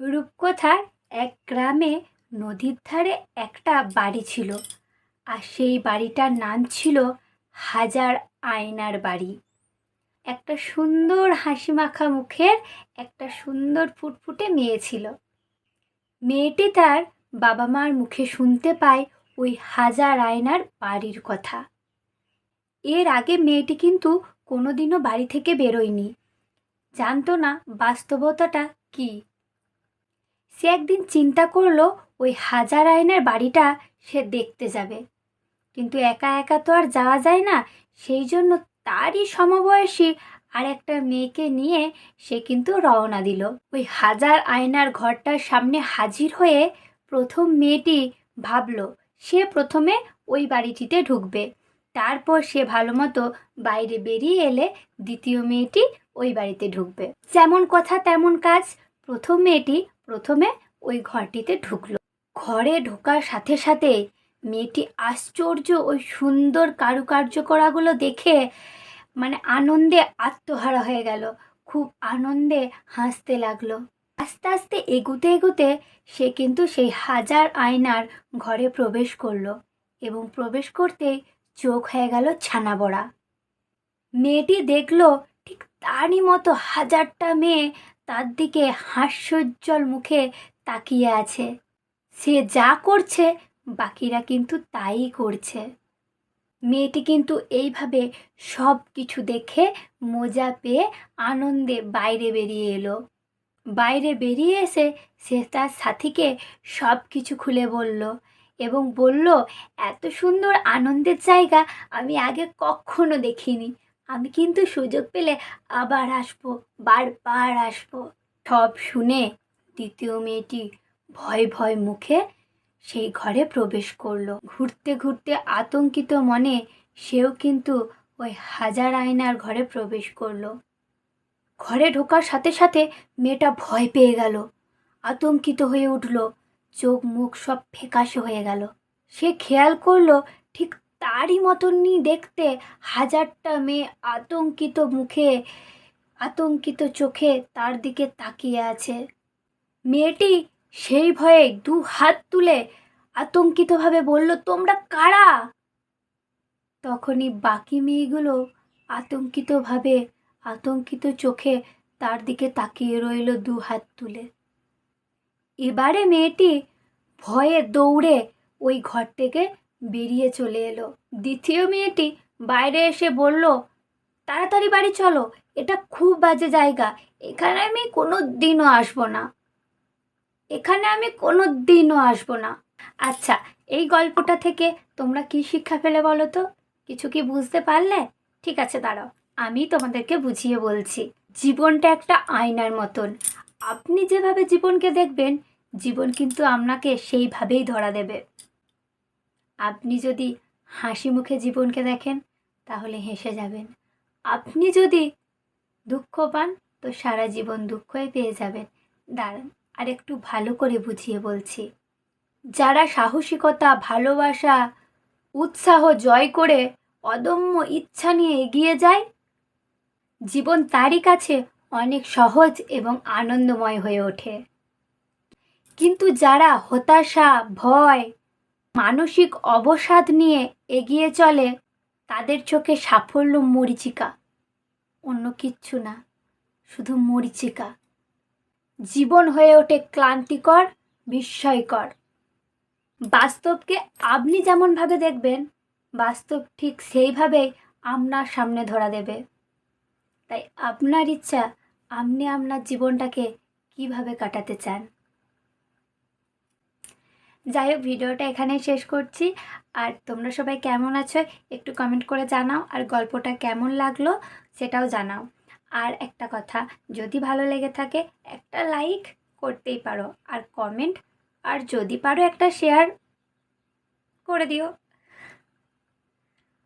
রূপকথার এক গ্রামে নদীর ধারে একটা বাড়ি ছিল আর সেই বাড়িটার নাম ছিল হাজার আয়নার বাড়ি। একটা সুন্দর হাসি মাখা মুখের একটা সুন্দর ফুটফুটে মেয়ে ছিল। মেয়েটি তার বাবা মার মুখে শুনতে পায় ওই হাজার আয়নার বাড়ির কথা। এর আগে মেয়েটি কিন্তু কোনোদিনও বাড়ি থেকে বেরোয়নি। জানতো না বাস্তবতাটা কী। সে একদিন চিন্তা করল ওই হাজার আয়নার বাড়িটা সে দেখতে যাবে। কিন্তু একা একা তো আর যাওয়া যায় না, সেই জন্য তারই সমবয়সী আর একটা মেয়েকে নিয়ে সে কিন্তু রওনা দিল। ওই হাজার আয়নার ঘরটার সামনে হাজির হয়ে প্রথম মেয়েটি ভাবলো, সে প্রথমে ওই বাড়িটিতে ঢুকবে। তারপর সে ভালো মতো বাইরে বেরিয়ে এলে দ্বিতীয় মেয়েটি ওই বাড়িতে ঢুকবে। যেমন কথা তেমন কাজ, প্রথম মেয়েটি প্রথমে ওই ঘরটিতে ঢুকলো। ঘরে ঢোকার সাথে সাথে মেয়েটি আশ্চর্য ওই সুন্দর কারুকার্য করাগুলো দেখে মানে আনন্দে আত্মহারা হয়ে গেল। খুব আনন্দে হাসতে লাগল। আস্তে আস্তে এগুতে এগুতে সে কিন্তু সেই হাজার আয়নার ঘরে প্রবেশ করল এবং প্রবেশ করতেই চোখ হয়ে গেল ছানা বড়া মেয়েটি দেখল ঠিক তারই মতো হাজারটা মেয়ে তার দিকে হাস্যোজ্জ্বল মুখে তাকিয়ে আছে। সে যা করছে, বাকিরা কিন্তু তাই করছে। মেয়েটি কিন্তু এইভাবে সব কিছু দেখে মজা পেয়ে আনন্দে বাইরে বেরিয়ে এলো। বাইরে বেরিয়ে এসে সে তার সাথীকে সব কিছু খুলে বলল এবং বলল, এত সুন্দর আনন্দের জায়গা আমি আগে কখনো দেখিনি। আমি কিন্তু সুযোগ পেলে আবার আসব, বারবার আসব। সব শুনে দ্বিতীয় মেয়েটি ভয় ভয় মুখে সেই ঘরে প্রবেশ করল। ঘুরতে ঘুরতে আতঙ্কিত মনে সেও কিন্তু ওই হাজার আয়নার ঘরে প্রবেশ করল। ঘরে ঢোকার সাথে সাথে মেয়েটা ভয় পেয়ে গেল। আতঙ্কিত হয়ে উঠল। চোখ মুখ সব ফ্যাকাশে হয়ে গেল। সে খেয়াল করল, ঠিক তারই মতনই দেখতে হাজারটা মেয়ে আতঙ্কিত মুখে, আতঙ্কিত চোখে তার দিকে তাকিয়ে আছে। মেয়েটি সেই ভয়ে দু হাত তুলে আতঙ্কিতভাবে বলল, তোমরা কারা? তখনই বাকি মেয়েগুলো আতঙ্কিতভাবে, আতঙ্কিত চোখে তার দিকে তাকিয়ে রইল দু হাত তুলে। এবারে মেয়েটি ভয়ে দৌড়ে ওই ঘর থেকে বেরিয়ে চলে এলো। দ্বিতীয় মেয়েটি বাইরে এসে বলল, তাড়াতাড়ি বাড়ি চলো, এটা খুব বাজে জায়গা। এখানে আমি কোনো দিনও আসব না। এখানে আমি কোনো দিনও আসব না। আচ্ছা এই গল্পটা থেকে তোমরা কি শিক্ষা পেলে বলো তো? কিছু কি বুঝতে পারলে? ঠিক আছে, দাঁড়াও। আমি তোমাদেরকে বুঝিয়ে বলছি। জীবনটা একটা আয়নার মতন। আপনি যেভাবে জীবনকে দেখবেন, জীবন কিন্তু আপনাকে সেইভাবেই ধরা দেবে। আপনি যদি হাসি মুখে জীবনকে দেখেন, তাহলে হেসে যাবেন। আপনি যদি দুঃখ পান, তো সারা জীবন দুঃখই পেয়ে যাবেন। দাঁড়ান আর একটু ভালো করে বুঝিয়ে বলছি। যারা সাহসিকতা, ভালোবাসা, উৎসাহ, জয় করে অদম্য ইচ্ছা নিয়ে এগিয়ে যায়, জীবন তারই কাছে অনেক সহজ এবং আনন্দময় হয়ে ওঠে। কিন্তু যারা হতাশা, ভয় মানসিক অবসাদ নিয়ে এগিয়ে চলে তাদের চোখে সাফল্য মরিচিকা। অন্য কিচ্ছু না, শুধু মরিচিকা। জীবন হয়ে ওঠে ক্লান্তিকর, বিস্ময়কর। বাস্তবকে আপনি যেমনভাবে দেখবেন, বাস্তব ঠিক সেইভাবেই আপনার সামনে ধরা দেবে। তাই আপনার ইচ্ছা আপনি আপনার জীবনটাকে কীভাবে কাটাতে চান? যাই হোক, ভিডিওটা এখানে শেষ করছি। আর তোমরা সবাই কেমন আছো একটু কমেন্ট করে জানাও। আর গল্পটা কেমন লাগল সেটাও জানাও। আর একটা কথা, যদি ভালো লেগে থাকে, একটা লাইক করতেই পারো। আর কমেন্ট আর যদি পারো একটা শেয়ার করে দিও।